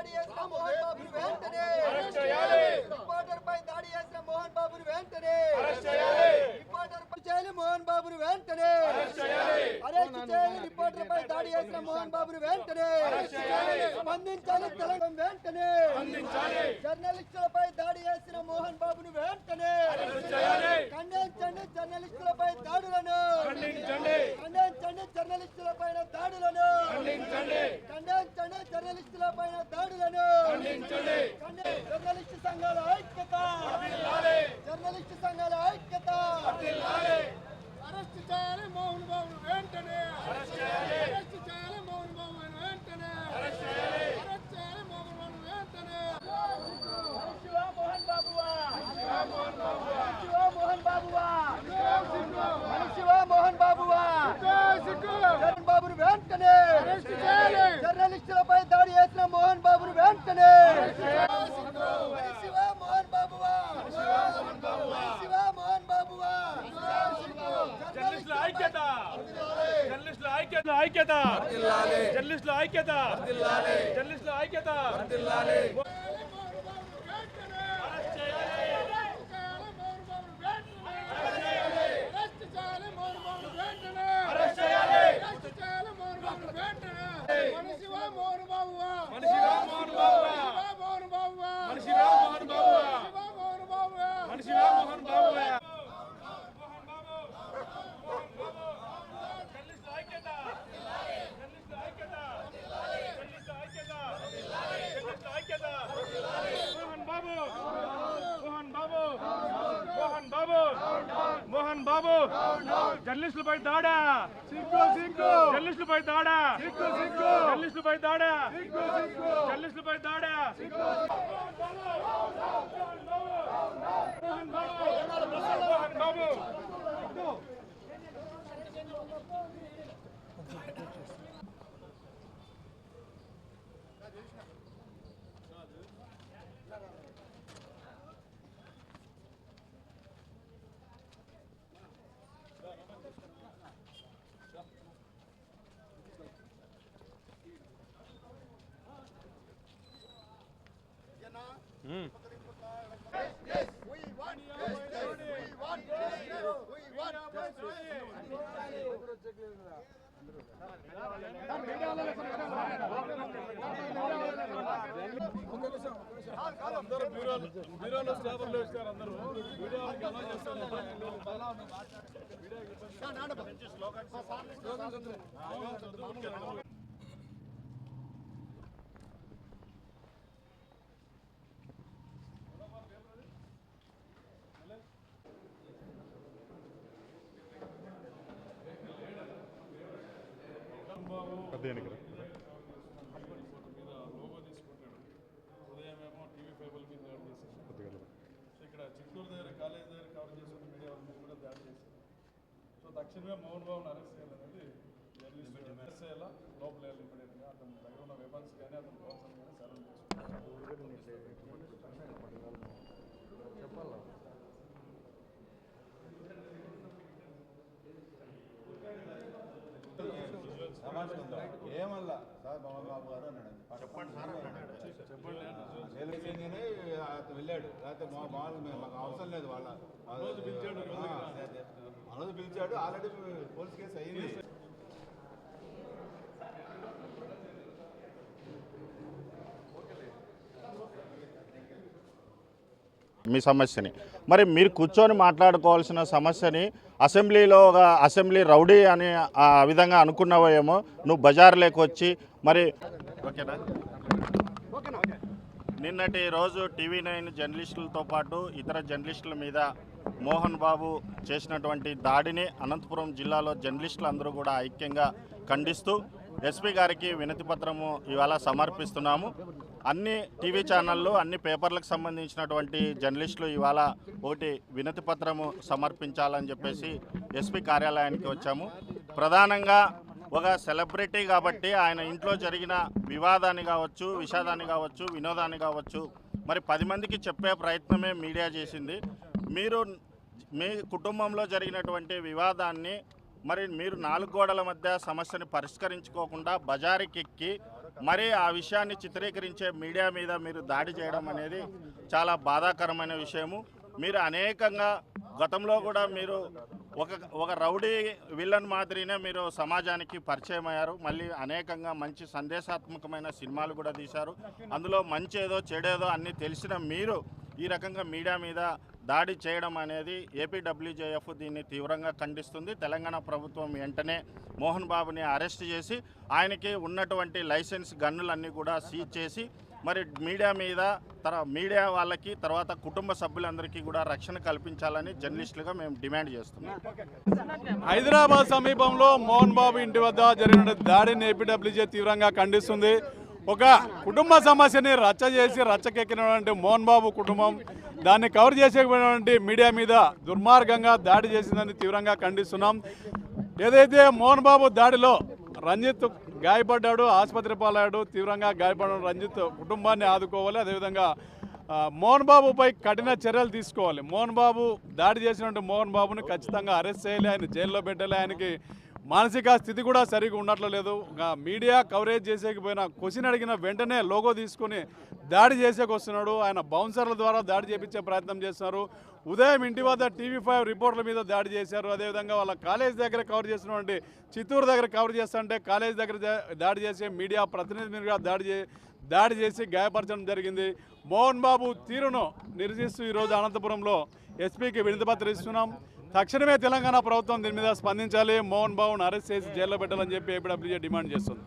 దాడి చేసిన మోహన్ బాబుని వెంటనే. రిపోర్టర్ పై దాడి చేసిన మోహన్ బాబుని వెంటనే. రిపోర్టర్ పై చేయాలి మోహన్ బాబుని వెంటనే. అరెస్ట్ చేయాలి. రిపోర్టర్ పై దాడి చేసిన మోహన్ బాబుని వెంటనే. స్పందించాలి తెలంగాణ వెంటనే. జర్నలిస్టులపై దాడి చేసిన మోహన్ బాబుని జర్నలిస్టు సంఘాల ఐక్యత. జర్నలిస్టు సంఘాల ఐక్యత. అరెస్ట్ చేయాలి మోహన్ బాబు వెంటనే అరెస్ట్ చేయాలి మోహన్ బాబు వెంటనే అరెస్ట్ చేయాలి మోహన్ బాబు వెంటనే శివ మోహన్ బాబువా శివ మోహన్ బాబువా శివ మోహన్ బాబువా జగన్ బాబును వెంటనే జర్నలిస్టులపై దాడి చేసిన మోహన్ బాబును వెంటనే శివ మోహన్ బాబువా శివ మోహన్ బాబువా జర్నలిస్టుల ఐక్యత జర్నలిస్టుల ఐక్యత ఐక్యత. జర్నలిస్టుల ఐక్యత. జర్నలిస్టుల ఐక్యత అరెస్ట్ చేయాలి మోహన్ బాబు వెంటనే అరెస్ట్ చేయాలి మోహన్ బాబు వెంటనే అరెస్ట్ చేయాలి మోహన్ బాబు వెంటనే మనిషివ మోహన్ బాబువా మనిషివా మోహన్ బాబువా? మోహన్ బాబువా మనిషివా మోహన్ బాబువా? మనిషివా మోహన్ బాబువా మనిషివా మోహన్ బాబు జర్నలిస్టుల ఐక్యత జర్నలిస్టుల ఐక్యత జర్నలిస్టుల ఐక్యత జర్నలిస్టుల ఐక్యత మోహన్ బాబు మోహన్ బాబు మోహన్ బాబు మోహన్ బాబు జర్నలిస్టులపై దాడా. జర్నలిస్టులపై దాడా. జర్నలిస్టులపై దాడా. జర్నలిస్టులపై దాడా. మోహన్ బాబు మోహన్ బాబు బ్యూరోలో వచ్చారు అందరూ. వీడియో అలౌ చేస్తారు లోగో తీసుకుంటాడు సో ఇక్కడ చిత్తూరు దగ్గర కాలేజ్ దగ్గర కవర్ చేస్తున్న మీడియా వాళ్ళ మీద కూడా దాడి చేశారు సో తక్షణమే మోహన్ బాబుని అరెస్ట్ చేయాలనేది అరెస్ట్ చేయాలా లోపల వెళ్ళి ఇమ్మీడియట్గా అతని దగ్గర ఉన్న వెపన్స్ కానీ అతని పర్సన్ కానీ సరౌండ్ వెళ్ళాడు. లేకపోతే మేము- మాకు అవసరం లేదు వాళ్ళ. పిలిచాడు మనోజ్ పిలిచాడు. ఆల్రెడీ పోలీస్ కేసు అయ్యింది మీ సమస్యని. మరి మీరు కూర్చొని మాట్లాడుకోవాల్సిన సమస్యని అసెంబ్లీలో ఒక అసెంబ్లీ రౌడీ అని ఆ విధంగా అనుకున్నావేమో నువ్వు బజార్లోకి వచ్చి మరి ఓకేనా? నిన్నటి రోజు టీవీ నైన్ జర్నలిస్టులతో పాటు ఇతర జర్నలిస్టుల మీద మోహన్ బాబు చేసినటువంటి దాడిని అనంతపురం జిల్లాలో జర్నలిస్టులు అందరూ కూడా ఐక్యంగా ఖండిస్తూ ఎస్పీ గారికి వినతి పత్రము ఇవాళ సమర్పిస్తున్నాము. అన్ని టీవీ ఛానళ్ళు అన్ని పేపర్లకు సంబంధించినటువంటి జర్నలిస్టులు ఇవాళ ఒకటి వినతి పత్రము సమర్పించాలని చెప్పేసి ఎస్పీ కార్యాలయానికి వచ్చాము. ప్రధానంగా ఒక సెలబ్రిటీ కాబట్టి ఆయన ఇంట్లో జరిగిన వివాదాన్ని కావచ్చు విషాదాన్ని కావచ్చు వినోదాన్ని కావచ్చు మరి పది మందికి చెప్పే ప్రయత్నమే మీడియా చేసింది. మీరు మీ కుటుంబంలో జరిగినటువంటి వివాదాన్ని మరి మీరు నాలుగు గోడల మధ్య సమస్యని పరిష్కరించుకోకుండా బజారుకెక్కి మరి ఆ విషయాన్ని చిత్రీకరించే మీడియా మీద మీరు దాడి చేయడం అనేది చాలా బాధాకరమైన విషయము. మీరు అనేకంగా గతంలో కూడా మీరు ఒక ఒక రౌడీ విలన్ మాదిరినే మీరు సమాజానికి పరిచయం అయ్యారు. మళ్ళీ అనేకంగా మంచి సందేశాత్మకమైన సినిమాలు కూడా తీశారు. అందులో మంచి ఏదో చెడేదో అన్నీ తెలిసిన మీరు ఈ రకంగా మీడియా మీద దాడి చేయడం అనేది ఏపీడబ్ల్యూజేఎఫ్ దీన్ని తీవ్రంగా ఖండిస్తుంది. తెలంగాణ ప్రభుత్వం వెంటనే మోహన్ బాబుని అరెస్ట్ చేసి ఆయనకి ఉన్నటువంటి లైసెన్స్ గన్నులన్నీ కూడా సీజ్ చేసి మరి మీడియా మీద తర మీడియా వాళ్ళకి తర్వాత కుటుంబ సభ్యులందరికీ కూడా రక్షణ కల్పించాలని జర్నలిస్టులుగా మేము డిమాండ్ చేస్తున్నాం. హైదరాబాద్ సమీపంలో మోహన్ బాబు ఇంటి వద్ద జరిగిన దాడిని ఏపీడబ్ల్యూజే తీవ్రంగా ఖండిస్తుంది. ఒక కుటుంబ సమస్యని రచ్చ చేసి రచ్చకెక్కినటువంటి మోహన్ బాబు కుటుంబం దాన్ని కవర్ చేసేటువంటి మీడియా మీద దుర్మార్గంగా దాడి చేసిందని తీవ్రంగా ఖండిస్తున్నాం. ఏదైతే మోహన్ బాబు దాడిలో రంజిత్ గాయపడ్డాడు ఆసుపత్రి పాలయ్యాడు తీవ్రంగా గాయపడిన రంజిత్ కుటుంబాన్ని ఆదుకోవాలి. అదేవిధంగా మోహన్ బాబుపై కఠిన చర్యలు తీసుకోవాలి. మోహన్ బాబు దాడి చేసినటువంటి మోహన్ బాబుని ఖచ్చితంగా అరెస్ట్ చేయాలి. ఆయన జైల్లో పెట్టాలి. ఆయనకి మానసిక స్థితి కూడా సరిగా ఉండట్లేదు. మీడియా కవరేజ్ చేసేకపోయినా క్వశ్చన్ అడిగిన వెంటనే లోగో తీసుకొని దాడి చేసేకి వస్తున్నాడు. ఆయన బౌన్సర్ల ద్వారా దాడి చేపించే ప్రయత్నం చేస్తున్నారు. ఉదయం ఇంటి వద్ద టీవీ ఫైవ్ రిపోర్ట్ల మీద దాడి చేశారు. అదేవిధంగా వాళ్ళ కాలేజ్ దగ్గర కవర్ చేసినటువంటి చిత్తూరు దగ్గర కవర్ చేస్తుంటే కాలేజ్ దగ్గర దాడి చేసే మీడియా ప్రతినిధి మీద దాడి చే దాడి చేసి గాయపరచడం జరిగింది. మోహన్ బాబు తీరును నిరసిస్తూ ఈరోజు అనంతపురంలో ఎస్పీకి వినతిపత్రం ఇస్తున్నాం. తక్షణమే తెలంగాణ ప్రభుత్వం దీని మీద స్పందించాలి. మోహన్ బాబును అరెస్ట్ చేసి జైల్లో పెట్టాలని చెప్పి ఏపీడబ్ల్యూజే డిమాండ్ చేస్తుంది.